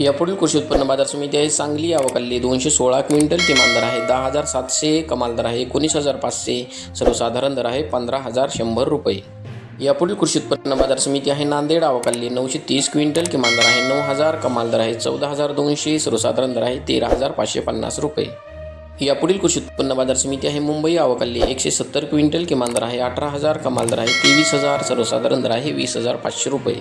यापुढील कृषी उत्पन्न बाजार समिती आहे. सांगली अवकल्ली दोनशे सोळा क्विंटल किमान दर आहे. दहा हजार सातशे कमाल दर आहे. एकोणीस हजार पाचशे सर्वसाधारण दर आहे. पंधरा हजार शंभर रुपये. यापुढील कृषी उत्पन्न बाजार समिती आहे. नांदेड अवकल्ली नऊशे तीस क्विंटल किमान दर आहे. नऊ हजार कमाल दर आहे. चौदा हजार दोनशे सर्वसाधारण दर आहे. तेरा हजार पाचशे पन्नास रुपये. यापुढील कृषी उत्पन्न बाजार समिती आहे. मुंबई आवकाली एकशे सत्तर क्विंटल किमान दर आहे. अठरा हजार कमाल दर आहे. तेवीस हजार सर्वसाधारण दर आहे. वीस हजार पाचशे रुपये.